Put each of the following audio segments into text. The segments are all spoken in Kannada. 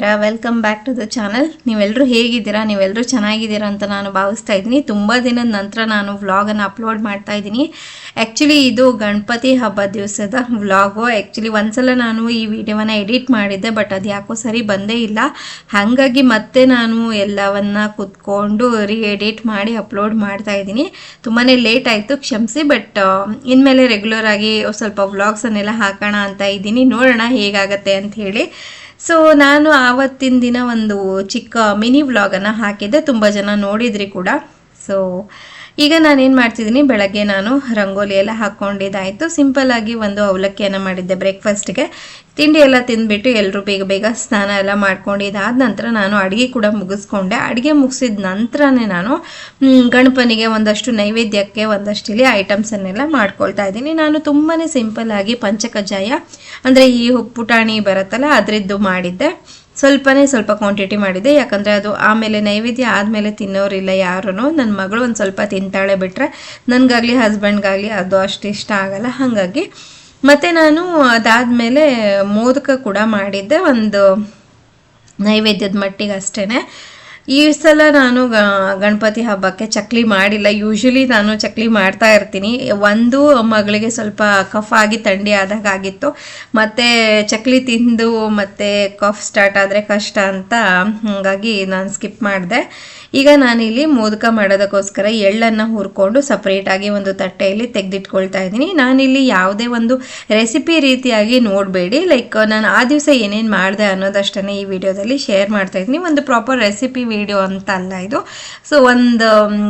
ನಮಸ್ಕಾರ welcome back to the channel ನೀವೆಲ್ಲರೂ ಹೇಗಿದ್ದೀರಾ? ನೀವೆಲ್ಲರೂ ಚೆನ್ನಾಗಿದ್ದೀರಾ ಅಂತ ನಾನು ಭಾವಿಸ್ತಾ ಇದ್ದೀನಿ. ತುಂಬ ದಿನದ ನಂತರ ನಾನು ವ್ಲಾಗನ್ನು ಅಪ್ಲೋಡ್ ಮಾಡ್ತಾ ಇದ್ದೀನಿ. ಆ್ಯಕ್ಚುಲಿ ಇದು ಗಣಪತಿ ಹಬ್ಬ ದಿವಸದ ವ್ಲಾಗು ಆ್ಯಕ್ಚುಲಿ ಒಂದ್ಸಲ ನಾನು ಈ ವಿಡಿಯೋವನ್ನು ಎಡಿಟ್ ಮಾಡಿದ್ದೆ ಬಟ್ ಅದು ಯಾಕೋ ಸರಿ ಬಂದೇ ಇಲ್ಲ. ಹಾಗಾಗಿ ಮತ್ತೆ ನಾನು ಎಲ್ಲವನ್ನ ಕುತ್ಕೊಂಡು ರೀ ಎಡಿಟ್ ಮಾಡಿ ಅಪ್ಲೋಡ್ ಮಾಡ್ತಾ ಇದ್ದೀನಿ. ತುಂಬಾ ಲೇಟ್ ಆಯಿತು, ಕ್ಷಮಿಸಿ ಬಟ್ ಇನ್ಮೇಲೆ ರೆಗ್ಯುಲರ್ ಆಗಿ ಸ್ವಲ್ಪ ವ್ಲಾಗ್ಸನ್ನೆಲ್ಲ ಹಾಕೋಣ ಅಂತ ಇದ್ದೀನಿ. ನೋಡೋಣ ಹೇಗಾಗತ್ತೆ ಅಂತ ಹೇಳಿ. ಸೊ ನಾನು ಆವತ್ತಿನ ದಿನ ಒಂದು ಚಿಕ್ಕ ಮಿನಿ ವ್ಲಾಗನ್ನು ಹಾಕಿದ್ದೆ. ತುಂಬ ಜನ ನೋಡಿದ್ರಿ ಕೂಡ. ಸೊ ಈಗ ನಾನೇನು ಮಾಡ್ತಿದ್ದೀನಿ ಬೆಳಗ್ಗೆ ನಾನು ರಂಗೋಲಿ ಎಲ್ಲ ಹಾಕ್ಕೊಂಡಿದ್ದಾಯಿತು ಸಿಂಪಲ್ಲಾಗಿ ಒಂದು ಅವಲಕ್ಕಿಯನ್ನು ಮಾಡಿದ್ದೆ ಬ್ರೇಕ್ಫಾಸ್ಟ್ಗೆ ತಿಂಡಿ ಎಲ್ಲ ತಿಂದ್ಬಿಟ್ಟು ಎಲ್ಲರೂ ಬೇಗ ಬೇಗ ಸ್ನಾನ ಎಲ್ಲ ಮಾಡ್ಕೊಂಡಿದ್ದಾದ ನಂತರ ನಾನು ಅಡುಗೆ ಕೂಡ ಮುಗಿಸ್ಕೊಂಡೆ. ಅಡುಗೆ ಮುಗಿಸಿದ ನಂತರನೇ ನಾನು ಗಣಪನಿಗೆ ಒಂದಷ್ಟು ನೈವೇದ್ಯಕ್ಕೆ ಒಂದಷ್ಟು ಇಲ್ಲಿ ಐಟಮ್ಸನ್ನೆಲ್ಲ ಮಾಡ್ಕೊಳ್ತಾ ಇದ್ದೀನಿ. ನಾನು ತುಂಬಾ ಸಿಂಪಲ್ಲಾಗಿ ಪಂಚಕಜಾಯ ಅಂದರೆ ಈ ಪುಟಾಣಿ ಬರುತ್ತಲ್ಲ, ಅದರದ್ದು ಮಾಡಿದ್ದೆ. ಸ್ವಲ್ಪನೇ ಸ್ವಲ್ಪ ಕ್ವಾಂಟಿಟಿ ಮಾಡಿದ್ದೆ ಯಾಕಂದರೆ ಅದು ಆಮೇಲೆ ನೈವೇದ್ಯ ಆದಮೇಲೆ ತಿನ್ನೋರಿಲ್ಲ ಯಾರೂ ನನ್ನ ಮಗಳು ಒಂದು ಸ್ವಲ್ಪ ತಿಂತಾಳೆ ಬಿಟ್ಟರೆ ನನಗಾಗಲಿ ಹಸ್ಬೆಂಡ್ಗಾಗಲಿ ಅದು ಅಷ್ಟು ಇಷ್ಟ ಆಗಲ್ಲ. ಹಾಗಾಗಿ ಮತ್ತು ನಾನು ಅದಾದಮೇಲೆ ಮೋದಕ ಕೂಡ ಮಾಡಿದ್ದೆ. ಒಂದು ನೈವೇದ್ಯದ ಮಟ್ಟಿಗೆ ಅಷ್ಟೇ ಈ ಸಲ ನಾನು ಗಣಪತಿ ಹಬ್ಬಕ್ಕೆ ಚಕ್ಲಿ ಮಾಡಿಲ್ಲ. ಯೂಶ್ವಲಿ ನಾನು ಚಕ್ಲಿ ಮಾಡ್ತಾ ಇರ್ತೀನಿ. ಒಂದು ಮಗಳಿಗೆ ಸ್ವಲ್ಪ ಕಫ್ ಆಗಿ ಥಂಡಿ ಆದಾಗ ಆಗಿತ್ತು ಮತ್ತು ಚಕ್ಲಿ ತಿಂದು ಮತ್ತೆ ಕಫ್ ಸ್ಟಾರ್ಟ್ ಆದರೆ ಕಷ್ಟ ಅಂತ ಹಾಗಾಗಿ ನಾನು ಸ್ಕಿಪ್ ಮಾಡಿದೆ. ಈಗ ನಾನಿಲ್ಲಿ ಮೋದಕ ಮಾಡೋದಕ್ಕೋಸ್ಕರ ಎಳ್ಳನ್ನು ಹುರ್ಕೊಂಡು ಸಪ್ರೇಟಾಗಿ ಒಂದು ತಟ್ಟೆಯಲ್ಲಿ ತೆಗೆದಿಟ್ಕೊಳ್ತಾ ಇದ್ದೀನಿ. ನಾನಿಲ್ಲಿ ಯಾವುದೇ ಒಂದು ರೆಸಿಪಿ ರೀತಿಯಾಗಿ ನೋಡಬೇಡಿ. ಲೈಕ್ ನಾನು ಆ ದಿವಸ ಏನೇನು ಮಾಡಿದೆ ಅನ್ನೋದಷ್ಟನ್ನೇ ಈ ವಿಡಿಯೋದಲ್ಲಿ ಶೇರ್ ಮಾಡ್ತಾ ಇದ್ದೀನಿ. ಒಂದು ಪ್ರಾಪರ್ ರೆಸಿಪಿ ವಿಡಿಯೋ ಅಂತ ಅಲ್ಲ ಇದು. ಸೊ ಒಂದು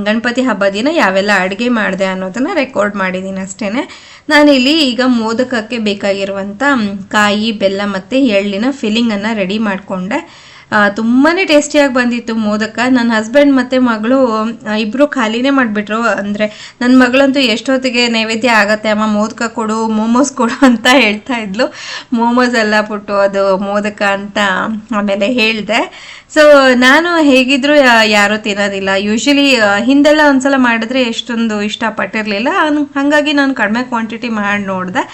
ಗಣಪತಿ ಹಬ್ಬ ದಿನ ಯಾವೆಲ್ಲ ಅಡುಗೆ ಮಾಡಿದೆ ಅನ್ನೋದನ್ನು ರೆಕಾರ್ಡ್ ಮಾಡಿದ್ದೀನಿ ಅಷ್ಟೇ ನಾನಿಲ್ಲಿ ಈಗ ಮೋದಕಕ್ಕೆ ಬೇಕಾಗಿರುವಂಥ ಕಾಯಿ, ಬೆಲ್ಲ ಮತ್ತು ಎಳ್ಳಿನ ಫಿಲ್ಲಿಂಗನ್ನು ರೆಡಿ ಮಾಡಿಕೊಂಡೆ. ತುಂಬಾ ಟೇಸ್ಟಿಯಾಗಿ ಬಂದಿತ್ತು ಮೋದಕ. ನನ್ನ ಹಸ್ಬೆಂಡ್ ಮತ್ತು ಮಗಳು ಇಬ್ಬರು ಖಾಲಿನೇ ಮಾಡಿಬಿಟ್ರು. ಅಂದರೆ ನನ್ನ ಮಗಳಂತೂ ಎಷ್ಟೊತ್ತಿಗೆ ನೈವೇದ್ಯ ಆಗತ್ತೆ, ಅಮ್ಮ ಮೋದಕ ಕೊಡು, ಮೋಮೋಸ್ ಕೊಡು ಅಂತ ಹೇಳ್ತಾ ಇದ್ಲು. ಮೋಮೋಸ್ ಎಲ್ಲ ಬಿಟ್ಟು ಅದು ಮೋದಕ ಅಂತ ಆಮೇಲೆ ಹೇಳಿದೆ. ಸೊ ನಾನು ಹೇಗಿದ್ರು ಯಾರು ಯಾರೂ ತಿನ್ನೋದಿಲ್ಲ. ಯೂಶಲಿ ಹಿಂದೆಲ್ಲ ಒಂದ್ಸಲ ಮಾಡಿದ್ರೆ ಎಷ್ಟೊಂದು ಇಷ್ಟಪಟ್ಟಿರಲಿಲ್ಲ. ಹಾಗಾಗಿ ನಾನು ಕಡಿಮೆ ಕ್ವಾಂಟಿಟಿ ಮಾಡಿ ನೋಡಿದೆ.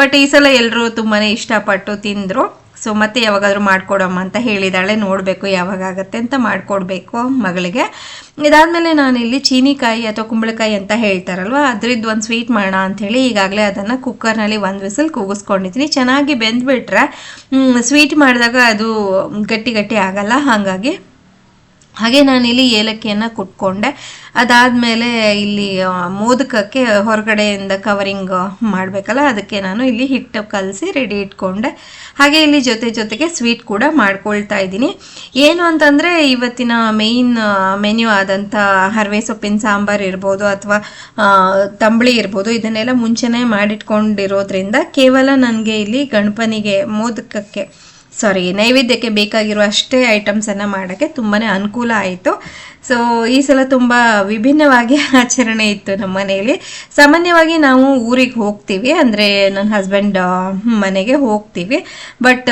ಬಟ್ ಈ ಸಲ ಎಲ್ಲರೂ ತುಂಬಾ ಇಷ್ಟಪಟ್ಟು ತಿಂದರು. ಸೊ ಮತ್ತೆ ಯಾವಾಗಾದರೂ ಮಾಡ್ಕೊಡಮ್ಮ ಅಂತ ಹೇಳಿದಾಳೆ. ನೋಡಬೇಕು ಯಾವಾಗ ಆಗತ್ತೆ ಅಂತ ಮಾಡಿಕೊಡ್ಬೇಕು ಮಗಳಿಗೆ. ಇದಾದಮೇಲೆ ನಾನಿಲ್ಲಿ ಚೀನಿಕಾಯಿ ಅಥವಾ ಕುಂಬಳಕಾಯಿ ಅಂತ ಹೇಳ್ತಾರಲ್ವ? ಅದ್ರದ್ದು ಒಂದು ಸ್ವೀಟ್ ಮಾಡೋಣ ಅಂಥೇಳಿ ಈಗಾಗಲೇ ಅದನ್ನು ಕುಕ್ಕರ್ನಲ್ಲಿ ಒಂದು ವಿಸಲ್ ಕೂಗಿಸ್ಕೊಂಡಿದ್ದೀನಿ ಚೆನ್ನಾಗಿ ಬೆಂದ್ಬಿಟ್ರೆ ಸ್ವೀಟ್ ಮಾಡಿದಾಗ ಅದು ಗಟ್ಟಿ ಗಟ್ಟಿ ಆಗಲ್ಲ. ಹಾಗಾಗಿ ಹಾಗೆ ನಾನಿಲ್ಲಿ ಏಲಕ್ಕಿಯನ್ನು ಕುಟ್ಕೊಂಡೆ. ಅದಾದಮೇಲೆ ಇಲ್ಲಿ ಮೋದಕಕ್ಕೆ ಹೊರಗಡೆಯಿಂದ ಕವರಿಂಗ್ ಮಾಡಬೇಕಲ್ಲ, ಅದಕ್ಕೆ ನಾನು ಇಲ್ಲಿ ಹಿಟ್ಟು ಕಲಸಿ ರೆಡಿ ಇಟ್ಕೊಂಡೆ. ಹಾಗೆ ಇಲ್ಲಿ ಜೊತೆ ಜೊತೆಗೆ ಸ್ವೀಟ್ ಕೂಡ ಮಾಡ್ಕೊಳ್ತಾ ಇದ್ದೀನಿ. ಏನು ಅಂತಂದರೆ, ಇವತ್ತಿನ ಮೇಯ್ನ್ ಮೆನ್ಯೂ ಆದಂಥ ಹರವೆ ಸೊಪ್ಪಿನ ಸಾಂಬಾರು ಇರ್ಬೋದು ಅಥವಾ ತಂಬಳಿ ಇರ್ಬೋದು, ಇದನ್ನೆಲ್ಲ ಮುಂಚೆನೇ ಮಾಡಿಟ್ಕೊಂಡಿರೋದ್ರಿಂದ ಕೇವಲ ನನಗೆ ಇಲ್ಲಿ ಗಣಪನಿಗೆ, ಮೋದಕಕ್ಕೆ ಸಾರಿ ನೈವೇದ್ಯಕ್ಕೆ ಬೇಕಾಗಿರೋ ಅಷ್ಟೇ ಐಟಮ್ಸನ್ನು ಮಾಡೋಕ್ಕೆ ತುಂಬಾ ಅನುಕೂಲ ಆಯಿತು. ಸೊ ಈ ಸಲ ತುಂಬ ವಿಭಿನ್ನವಾಗಿ ಆಚರಣೆ ಇತ್ತು ನಮ್ಮ ಮನೆಯಲ್ಲಿ. ಸಾಮಾನ್ಯವಾಗಿ ನಾವು ಊರಿಗೆ ಹೋಗ್ತೀವಿ, ಅಂದರೆ ನನ್ನ ಹಸ್ಬೆಂಡ್ ಮನೆಗೆ ಹೋಗ್ತೀವಿ. ಬಟ್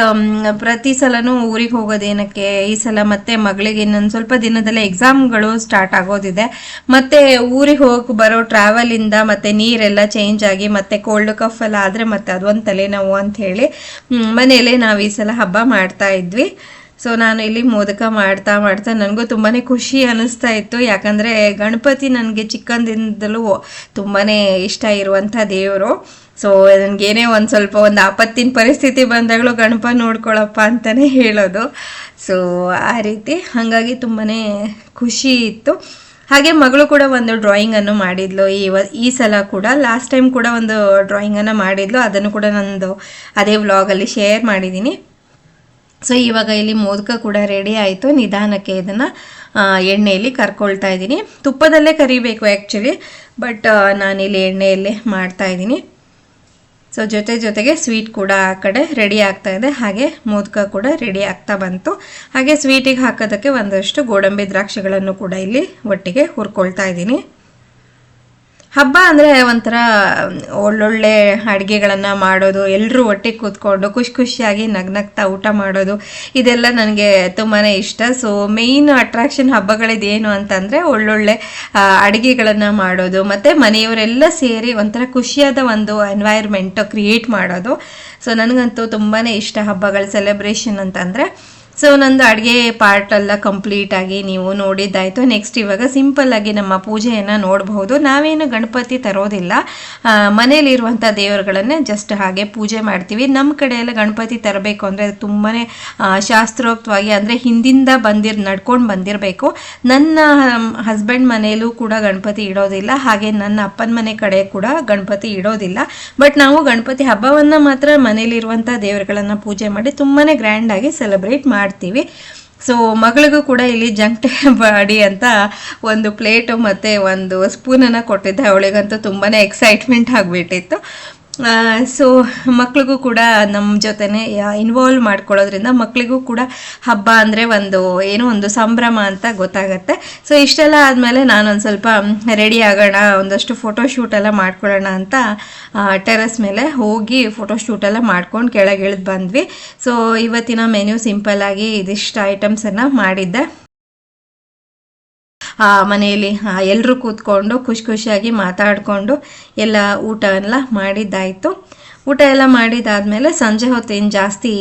ಪ್ರತಿ ಸಲನೂ ಊರಿಗೆ ಹೋಗೋದೇನಕ್ಕೆ, ಈ ಸಲ ಮತ್ತೆ ಮಗಳಿಗೆ ಇನ್ನೊಂದು ಸ್ವಲ್ಪ ದಿನದಲ್ಲೇ ಎಕ್ಸಾಮ್ಗಳು ಸ್ಟಾರ್ಟ್ ಆಗೋದಿದೆ. ಮತ್ತೆ ಊರಿಗೆ ಹೋಗಿ ಬರೋ ಟ್ರಾವೆಲಿಂದ ಮತ್ತೆ ನೀರೆಲ್ಲ ಚೇಂಜ್ ಆಗಿ, ಮತ್ತೆ ಕೋಲ್ಡ್ ಕಫ್ ಎಲ್ಲ ಆದರೆ ಮತ್ತೆ ಅದೊಂದು ತಲೆನೋವು ಅಂತ ಹೇಳಿ ಮನೆಯಲ್ಲೇ ನಾವು ಈ ಸಲ ಹಬ್ಬ ಮಾಡ್ತಾ ಇದ್ವಿ. ಸೊ ನಾನು ಇಲ್ಲಿ ಮೋದಕ ಮಾಡ್ತಾ ಮಾಡ್ತಾ ನನಗೂ ತುಂಬಾ ಖುಷಿ ಅನ್ನಿಸ್ತಾ ಇತ್ತು. ಯಾಕಂದರೆ ಗಣಪತಿ ನನಗೆ ಚಿಕ್ಕಂದಿಂದಲೂ ತುಂಬಾ ಇಷ್ಟ ಇರುವಂಥ ದೇವರು. ಸೊ ನನಗೇನೇ ಒಂದು ಸ್ವಲ್ಪ ಒಂದು ಆಪತ್ತಿನ ಪರಿಸ್ಥಿತಿ ಬಂದಾಗಲೂ ಗಣಪ ನೋಡ್ಕೊಳಪ್ಪ ಅಂತಲೇ ಹೇಳೋದು. ಸೊ ಆ ರೀತಿ ಹಾಗಾಗಿ ತುಂಬಾ ಖುಷಿ ಇತ್ತು. ಹಾಗೆ ಮಗಳು ಕೂಡ ಒಂದು ಡ್ರಾಯಿಂಗನ್ನು ಮಾಡಿದ್ಲು. ಈ ಈ ಸಲ ಕೂಡ ಲಾಸ್ಟ್ ಟೈಮ್ ಕೂಡ ಒಂದು ಡ್ರಾಯಿಂಗನ್ನು ಮಾಡಿದ್ಲು. ಅದನ್ನು ಕೂಡ ನಂದು ಅದೇ ವ್ಲಾಗಲ್ಲಿ ಶೇರ್ ಮಾಡಿದ್ದೀನಿ ಸೊ ಇವಾಗ ಇಲ್ಲಿ ಮೋದಕ ಕೂಡ ರೆಡಿ ಆಯಿತು. ನಿಧಾನಕ್ಕೆ ಇದನ್ನು ಎಣ್ಣೆಯಲ್ಲಿ ಕರ್ಕೊಳ್ತಾ ಇದ್ದೀನಿ. ತುಪ್ಪದಲ್ಲೇ ಕರಿಬೇಕು ಆ್ಯಕ್ಚುಲಿ ಬಟ್ ನಾನಿಲ್ಲಿ ಎಣ್ಣೆಯಲ್ಲೇ ಮಾಡ್ತಾ ಇದ್ದೀನಿ. ಸೊ ಜೊತೆ ಜೊತೆಗೆ ಸ್ವೀಟ್ ಕೂಡ ಆ ಕಡೆ ರೆಡಿ ಆಗ್ತಾ ಇದೆ. ಹಾಗೆ ಮೋದಕ ಕೂಡ ರೆಡಿ ಆಗ್ತಾ ಬಂತು. ಹಾಗೆ ಸ್ವೀಟಿಗೆ ಹಾಕೋದಕ್ಕೆ ಒಂದಷ್ಟು ಗೋಡಂಬಿ ದ್ರಾಕ್ಷಿಗಳನ್ನು ಕೂಡ ಇಲ್ಲಿ ಒಟ್ಟಿಗೆ ಹುರ್ಕೊಳ್ತಾ ಇದ್ದೀನಿ. ಹಬ್ಬ ಅಂದರೆ ಒಂಥರ, ಒಳ್ಳೊಳ್ಳೆ ಅಡುಗೆಗಳನ್ನು ಮಾಡೋದು ಎಲ್ಲರೂ ಒಟ್ಟಿಗೆ ಕೂತ್ಕೊಂಡು ಖುಷಿ ಖುಷಿಯಾಗಿ ನಗ್ನಗ್ತಾ ಊಟ ಮಾಡೋದು, ಇದೆಲ್ಲ ನನಗೆ ತುಂಬಾ ಇಷ್ಟ. ಸೊ ಮೇಯ್ನ್ ಅಟ್ರಾಕ್ಷನ್ ಹಬ್ಬಗಳಿದೇನು ಅಂತಂದರೆ ಒಳ್ಳೊಳ್ಳೆ ಅಡುಗೆಗಳನ್ನು ಮಾಡೋದು, ಮತ್ತು ಮನೆಯವರೆಲ್ಲ ಸೇರಿ ಒಂಥರ ಖುಷಿಯಾದ ಒಂದು ಎನ್ವೈರ್ಮೆಂಟು ಕ್ರಿಯೇಟ್ ಮಾಡೋದು. ಸೊ ನನಗಂತೂ ತುಂಬಾ ಇಷ್ಟ ಹಬ್ಬಗಳ ಸೆಲೆಬ್ರೇಷನ್ ಅಂತಂದರೆ ಸೊ ನಂದು ಅಡುಗೆ ಪಾರ್ಟ್ ಎಲ್ಲ ಕಂಪ್ಲೀಟ್ ಆಗಿ ನೀವು ನೋಡಿದ್ದಾಯಿತು. ನೆಕ್ಸ್ಟ್ ಇವಾಗ ಸಿಂಪಲ್ ಆಗಿ ನಮ್ಮ ಪೂಜೆಯನ್ನು ನೋಡಬಹುದು. ನಾವೇನು ಗಣಪತಿ ತರೋದಿಲ್ಲ. ಮನೇಲಿರುವಂಥ ದೇವರುಗಳನ್ನೇ ಜಸ್ಟ್ ಹಾಗೆ ಪೂಜೆ ಮಾಡ್ತೀವಿ. ನಮ್ಮ ಕಡೆ ಗಣಪತಿ ತರಬೇಕು ಅಂದರೆ ತುಂಬಾ ಶಾಸ್ತ್ರೋಕ್ತವಾಗಿ ಅಂದರೆ ಹಿಂದಿಂದ ಬಂದಿರ್, ನಡ್ಕೊಂಡು ಬಂದಿರಬೇಕು. ನನ್ನ ಹಸ್ಬೆಂಡ್ ಮನೆಯಲ್ಲೂ ಕೂಡ ಗಣಪತಿ ಇಡೋದಿಲ್ಲ. ಹಾಗೆ ನನ್ನ ಅಪ್ಪನ ಮನೆ ಕಡೆ ಕೂಡ ಗಣಪತಿ ಇಡೋದಿಲ್ಲ. ಬಟ್ ನಾವು ಗಣಪತಿ ಹಬ್ಬವನ್ನು ಮಾತ್ರ ಮನೇಲಿರುವಂಥ ದೇವರುಗಳನ್ನು ಪೂಜೆ ಮಾಡಿ ತುಂಬಾ ಗ್ರ್ಯಾಂಡಾಗಿ ಸೆಲೆಬ್ರೇಟ್ ಮಾಡ್ತೀವಿ. ಸೊ ಮಗಳಿಗೂ ಕೂಡ ಇಲ್ಲಿ ಜಂಕ್ ಬಾಡಿ ಅಂತ ಒಂದು ಪ್ಲೇಟು ಮತ್ತು ಒಂದು ಸ್ಪೂನನ್ನು ಕೊಟ್ಟಿದ್ದೆ. ಅವಳಿಗಂತೂ ತುಂಬಾ ಎಕ್ಸೈಟ್ಮೆಂಟ್ ಆಗಿಬಿಟ್ಟಿತ್ತು. ಸೊ ಮಕ್ಳಿಗೂ ಕೂಡ ನಮ್ಮ ಜೊತೆನೆ ಇನ್ವಾಲ್ವ್ ಮಾಡ್ಕೊಳ್ಳೋದ್ರಿಂದ ಮಕ್ಳಿಗೂ ಕೂಡ ಹಬ್ಬ ಅಂದರೆ ಒಂದು, ಏನೋ ಒಂದು ಸಂಭ್ರಮ ಅಂತ ಗೊತ್ತಾಗತ್ತೆ. ಸೊ ಇಷ್ಟೆಲ್ಲ ಆದಮೇಲೆ ನಾನೊಂದು ಸ್ವಲ್ಪ ರೆಡಿ ಆಗೋಣ, ಒಂದಷ್ಟು ಫೋಟೋ ಶೂಟ್ ಎಲ್ಲ ಮಾಡ್ಕೊಳ್ಳೋಣ ಅಂತ ಟೆರೆಸ್ ಮೇಲೆ ಹೋಗಿ ಫೋಟೋ ಶೂಟ್ ಎಲ್ಲ ಮಾಡ್ಕೊಂಡು ಕೆಳಗೆ ಇಳಿದು ಬಂದ್ವಿ. ಸೊ ಇವತ್ತಿನ ಮೆನ್ಯೂ ಸಿಂಪಲ್ ಆಗಿ ಇದಿಷ್ಟು ಐಟಮ್ಸನ್ನು ಮಾಡಿದ್ದೆ. ಆ ಮನೆಯಲ್ಲಿ ಎಲ್ಲರೂ ಕೂತ್ಕೊಂಡು ಖುಷಿ ಖುಷಿಯಾಗಿ ಮಾತಾಡಿಕೊಂಡು ಎಲ್ಲ ಊಟ ಎಲ್ಲ ಮಾಡಿದ್ದಾಯಿತು. ಊಟ ಎಲ್ಲ ಮಾಡಿದಾದಮೇಲೆ ಸಂಜೆ ಹೊತ್ತು ಜಾಸ್ತಿ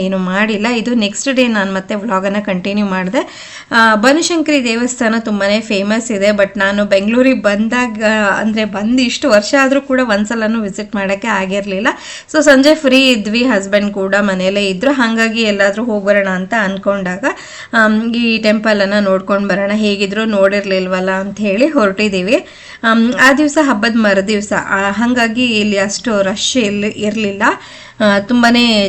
ಏನು ಮಾಡಿಲ್ಲ. ಇದು ನೆಕ್ಸ್ಟ್ ಡೇ ನಾನು ಮತ್ತೆ ವ್ಲಾಗನ್ನು ಕಂಟಿನ್ಯೂ ಮಾಡಿದೆ. ಬನಶಂಕರಿ ದೇವಸ್ಥಾನ ತುಂಬಾ ಫೇಮಸ್ ಇದೆ ಬಟ್ ನಾನು ಬೆಂಗಳೂರಿಗೆ ಬಂದಾಗ, ಅಂದರೆ ಬಂದು ಇಷ್ಟು ವರ್ಷ ಆದರೂ ಕೂಡ ಒಂದ್ಸಲನೂ ವಿಸಿಟ್ ಮಾಡೋಕ್ಕೆ ಆಗಿರಲಿಲ್ಲ. ಸೊ ಸಂಜೆ ಫ್ರೀ ಇದ್ವಿ ಹಸ್ಬೆಂಡ್ ಕೂಡ ಮನೆಯಲ್ಲೇ ಇದ್ದರು ಹಾಗಾಗಿ ಎಲ್ಲಾದರೂ ಹೋಗ್ಬರೋಣ ಅಂತ ಅಂದ್ಕೊಂಡಾಗ ಈ ಟೆಂಪಲನ್ನು ನೋಡ್ಕೊಂಡು ಬರೋಣ. ಹೇಗಿದ್ರು ನೋಡಿರಲಿಲ್ವಲ್ಲ ಅಂತ ಹೇಳಿ ಹೊರಟಿದ್ದೀವಿ ಆ ದಿವಸ ಹಬ್ಬದ ಮರುದಿವಸ ಹಾಗಾಗಿ ಇಲ್ಲಿ ಅಷ್ಟು ರಶ್ ಇಲ್ಲಿ ಇರಲಿಲ್ಲ. ತುಂಬಾ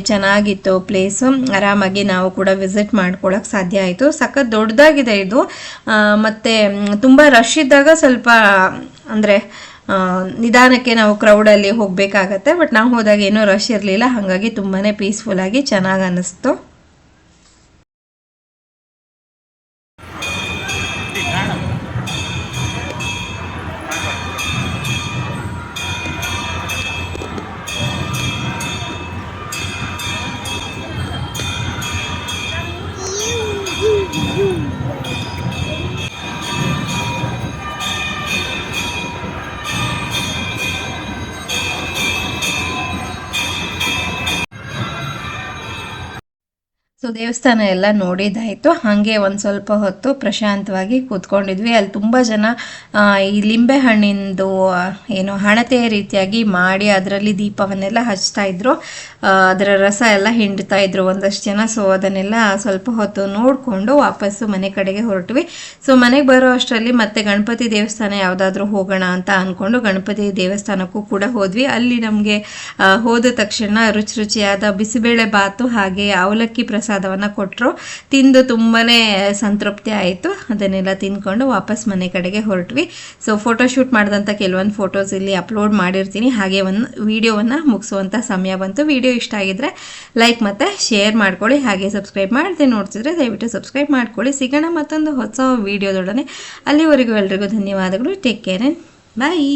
ಚೆನ್ನಾಗಿತ್ತು ಪ್ಲೇಸು ಆರಾಮಾಗಿ ನಾವು ಕೂಡ ವಿಸಿಟ್ ಮಾಡ್ಕೊಳ್ಳೋಕೆ ಸಾಧ್ಯ ಆಯಿತು. ಸಖತ್ ದೊಡ್ಡದಾಗಿದೆ ಇದು. ಮತ್ತು ತುಂಬ ರಶ್ ಇದ್ದಾಗ ಸ್ವಲ್ಪ, ಅಂದರೆ ನಿಧಾನಕ್ಕೆ ನಾವು ಕ್ರೌಡಲ್ಲಿ ಹೋಗಬೇಕಾಗತ್ತೆ. ಬಟ್ ನಾವು ಹೋದಾಗ ಏನೂ ರಶ್ ಇರಲಿಲ್ಲ. ಹಾಗಾಗಿ ತುಂಬಾ ಪೀಸ್ಫುಲ್ಲಾಗಿ ಚೆನ್ನಾಗಿ ಅನ್ನಿಸ್ತು ಸೊ ದೇವಸ್ಥಾನ ಎಲ್ಲ ನೋಡಿದ್ದಾಯಿತು ಹಾಗೆ ಒಂದು ಸ್ವಲ್ಪ ಹೊತ್ತು ಪ್ರಶಾಂತವಾಗಿ ಕೂತ್ಕೊಂಡಿದ್ವಿ. ಅಲ್ಲಿ ತುಂಬ ಜನ ಈ ಲಿಂಬೆ ಹಣ್ಣಿಂದು ಏನು ಹಣತೆ ರೀತಿಯಾಗಿ ಮಾಡಿ ಅದರಲ್ಲಿ ದೀಪವನ್ನೆಲ್ಲ ಹಚ್ತಾ ಇದ್ರು. ಅದರ ರಸ ಎಲ್ಲ ಹಿಂಡ್ತಾ ಇದ್ರು ಒಂದಷ್ಟು ಜನ. ಸೊ ಅದನ್ನೆಲ್ಲ ಸ್ವಲ್ಪ ಹೊತ್ತು ನೋಡಿಕೊಂಡು ವಾಪಸ್ಸು ಮನೆ ಕಡೆಗೆ ಹೊರಟ್ವಿ. ಸೊ ಮನೆಗೆ ಬರೋ ಅಷ್ಟರಲ್ಲಿ ಮತ್ತೆ ಗಣಪತಿ ದೇವಸ್ಥಾನ ಯಾವುದಾದ್ರೂ ಹೋಗೋಣ ಅಂತ ಅಂದ್ಕೊಂಡು ಗಣಪತಿ ದೇವಸ್ಥಾನಕ್ಕೂ ಕೂಡ ಹೋದ್ವಿ. ಅಲ್ಲಿ ನಮಗೆ ಹೋದ ತಕ್ಷಣ ರುಚಿ ರುಚಿಯಾದ ಬಿಸಿಬೇಳೆ ಬಾತು ಹಾಗೆ ಅವಲಕ್ಕಿ ಪ್ರಸಾದವನ್ನು ಕೊಟ್ಟರು ತಿಂದು ತುಂಬಾ ಸಂತೃಪ್ತಿ ಆಯಿತು. ಅದನ್ನೆಲ್ಲ ತಿಂದ್ಕೊಂಡು ವಾಪಸ್ ಮನೆ ಕಡೆಗೆ ಹೊರಟ್ವಿ. ಸೊ ಫೋಟೋಶೂಟ್ ಮಾಡಿದಂಥ ಕೆಲವೊಂದು ಫೋಟೋಸ್ ಇಲ್ಲಿ ಅಪ್ಲೋಡ್ ಮಾಡಿರ್ತೀನಿ. ಹಾಗೆ ಒಂದು ವೀಡಿಯೋವನ್ನು ಮುಗಿಸುವಂಥ ಸಮಯ ಬಂತು. ವಿಡಿಯೋ ಇಷ್ಟ ಆಗಿದ್ರೆ ಲೈಕ್ ಮತ್ತು ಶೇರ್ ಮಾಡ್ಕೊಳ್ಳಿ. ಹಾಗೆ ಸಬ್ಸ್ಕ್ರೈಬ್ ಮಾಡದೆ ನೋಡ್ತಿದ್ರೆ ದಯವಿಟ್ಟು ಸಬ್ಸ್ಕ್ರೈಬ್ ಮಾಡ್ಕೊಳ್ಳಿ. ಸಿಗೋಣ ಮತ್ತೊಂದು ಹೊಸ ವೀಡಿಯೋದೊಡನೆ ಅಲ್ಲಿವರೆಗೂ ಎಲ್ರಿಗೂ ಧನ್ಯವಾದಗಳು. Take care bye